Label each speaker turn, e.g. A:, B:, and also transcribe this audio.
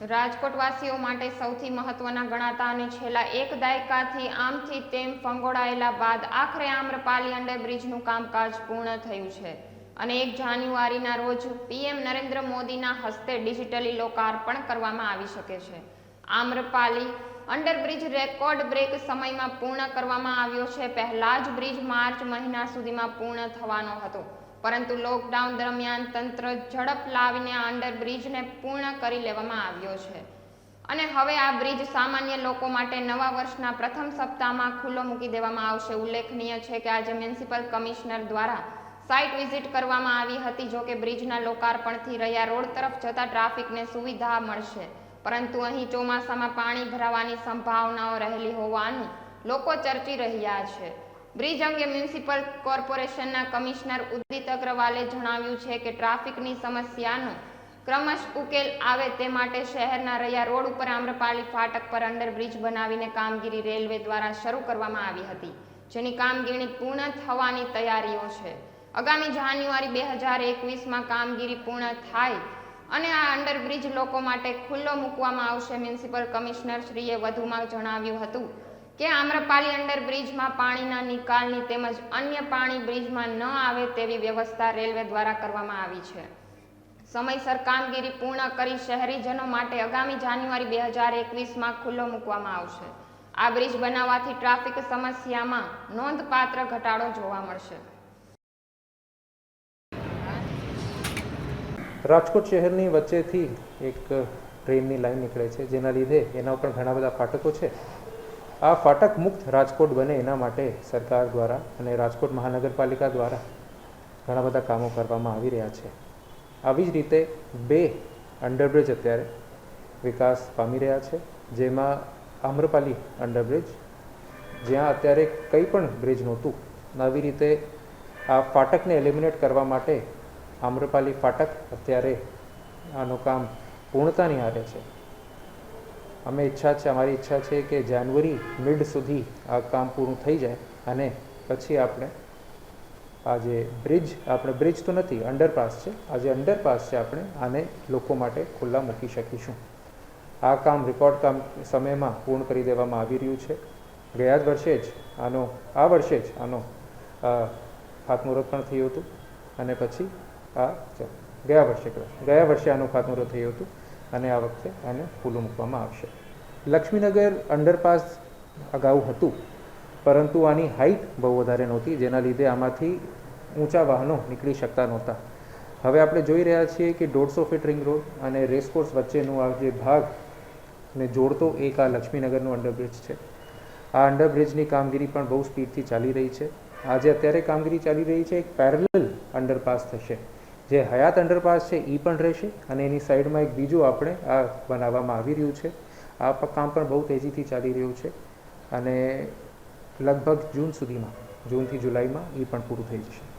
A: રાજકોટવાસીઓ માટે સૌથી મહત્વના ગણાતા અને છેલ્લા એક દાયકાથી આમથી તેમ ફંગોળાયેલા બાદ આખરે આમ્રપાલી અંડરબ્રિજનું કામકાજ પૂર્ણ થયું છે. અને એક જાન્યુઆરીના રોજ પીએમ નરેન્દ્ર મોદીના હસ્તે ડિજિટલી લોકાર્પણ કરવામાં આવી શકે છે. આમ્રપાલી અંડરબ્રિજ રેકોર્ડ બ્રેક સમયમાં પૂર્ણ કરવામાં આવ્યો છે. પહેલા જ બ્રિજ માર્ચ મહિના સુધીમાં પૂર્ણ થવાનો હતો. પરંતુ લોકડાઉન દરમિયાન તંત્ર ઝડપ લાવીને આ અંડરબ્રિજને પૂર્ણ કરી લેવામાં આવ્યો છે. અને હવે આ બ્રિજ સામાન્ય લોકો માટે નવા વર્ષના પ્રથમ સપ્તાહમાં ખુલ્લો મૂકી દેવામાં આવશે. ઉલ્લેખનીય છે કે આજે મ્યુનિસિપલ કમિશનર દ્વારા સાઇટ વિઝિટ કરવામાં આવી હતી, જોકે બ્રિજના લોકાર્પણથી રહ્યા રોડ તરફ જતા ટ્રાફિકને સુવિધા મળશે. પરંતુ અહીં ચોમાસામાં પાણી ભરાવાની સંભાવનાઓ રહેલી હોવાનું લોકો ચર્ચી રહ્યા છે. બ્રિજ અંગે મ્યુનિસિપલ કોર્પોરેશનના કમિશનર ઉદિત અગ્રવાલે જણાવ્યું છે કે ટ્રાફિકની સમસ્યાનો ક્રમશ ઉકેલ આવે તે માટે શહેરના રહ્યા રોડ ઉપર આમ્રપાલી ફાટક પર અંડરબ્રિજ બનાવીને કામગીરી રેલવે દ્વારા શરૂ કરવામાં આવી હતી, જેની કામગીરી પૂર્ણ થવાની તૈયારીઓ છે. આગામી જાન્યુઆરી બે હજાર એકવીસમાં કામગીરી પૂર્ણ થાય અને આ અંડરબ્રિજ લોકો માટે ખુલ્લો મૂકવામાં આવશે, મ્યુનિસિપલ કમિશનર શ્રીએ વધુમાં જણાવ્યું હતું. કે આમ્રપાલી અંડરબ્રિજમાં પાણીના નિકાલની તેમજ અન્ય પાણી બ્રિજમાં ન આવે તેવી વ્યવસ્થા રેલવે દ્વારા કરવામાં આવી છે. સમયસર કામગીરી પૂર્ણ કરી શહેરીજનો માટે આગામી જાન્યુઆરી બે હજાર એકવીસમાં ખુલ્લો મૂકવામાં આવશે. આ બ્રિજ બનાવવાથી ટ્રાફિક સમસ્યામાં નોંધપાત્ર ઘટાડો જોવા મળશે.
B: રાજકોટ શહેરની વચ્ચેથી એક ટ્રેનની લાઈન નીકળે છે. જેના લીધે એના ઉપર ઘણા બધા ફાટકો છે. આ ફાટક મુક્ત રાજકોટ બને એના માટે સરકાર દ્વારા અને રાજકોટ મહાનગરપાલિકા દ્વારા ઘણા બધા કામો કરવામાં આવી રહ્યા છે. આવી જ રીતે બે અંડરબ્રિજ અત્યારે વિકાસ પામી રહ્યા છે, જેમાં આમ્રપાલી અંડરબ્રિજ જ્યાં અત્યારે કંઈ પણ બ્રિજ નહોતું. આવી રીતે આ ફાટકને એલિમિનેટ કરવા માટે આમ્રપાલી ફાટક અત્યારે આનું કામ પૂર્ણતાની હારે છે. અમે ઈચ્છા છે, અમારી ઈચ્છા છે કે જાન્યુઆરી મિડ સુધી આ કામ પૂરું થઈ જાય અને પછી આપણે આ જે બ્રિજ, આપણે બ્રિજ તો નથી, અંડરપાસ છે. આ જે અંડરપાસ છે, આપણે આને લોકો માટે ખુલ્લા મૂકી શકીશું. આ કામ રેકોર્ડ કામ સમયમાં પૂર્ણ કરી દેવામાં આવી રહ્યું છે. ગયા જ વર્ષે જ આનો, આ વર્ષે જ આનો ખાતમુહૂર્ત પણ થયું હતું. અને પછી આ ગયા વર્ષે ગયા વર્ષે આનું ખાતમુહૂર્ત થયું હતું. અને આ વખતે આને ખુલ્લું મૂકવામાં આવશે. લક્ષ્મીનગર અંડરપાસ અગાઉ હતું, પરંતુ આની હાઇટ બહુ વધારે નહોતી, જેના લીધે આમાંથી ઊંચા વાહનો નીકળી શકતા નહોતા. હવે આપણે જોઈ રહ્યા છીએ કે દોઢસો ફીટ રિંગ રોડ અને રેસકોર્સ વચ્ચેનું આ જે ભાગ ને જોડતો એક આ લક્ષ્મીનગરનું અંડરબ્રિજ છે. આ અંડરબ્રિજની કામગીરી પણ બહુ સ્પીડથી ચાલી રહી છે. આજે અત્યારે કામગીરી ચાલી રહી છે, એક પેરેલલ અંડરપાસ થશે. જે હયાત અંડરપાસ છે એ પણ રહેશે અને એની સાઈડમાં એક બીજું આપણે આ બનાવવામાં આવી રહ્યું છે. આ કામ પણ બહુ તેજીથી ચાલી રહ્યું છે અને લગભગ જૂન સુધીમાં, જૂનથી જુલાઈમાં એ પણ પૂરું થઈ જશે.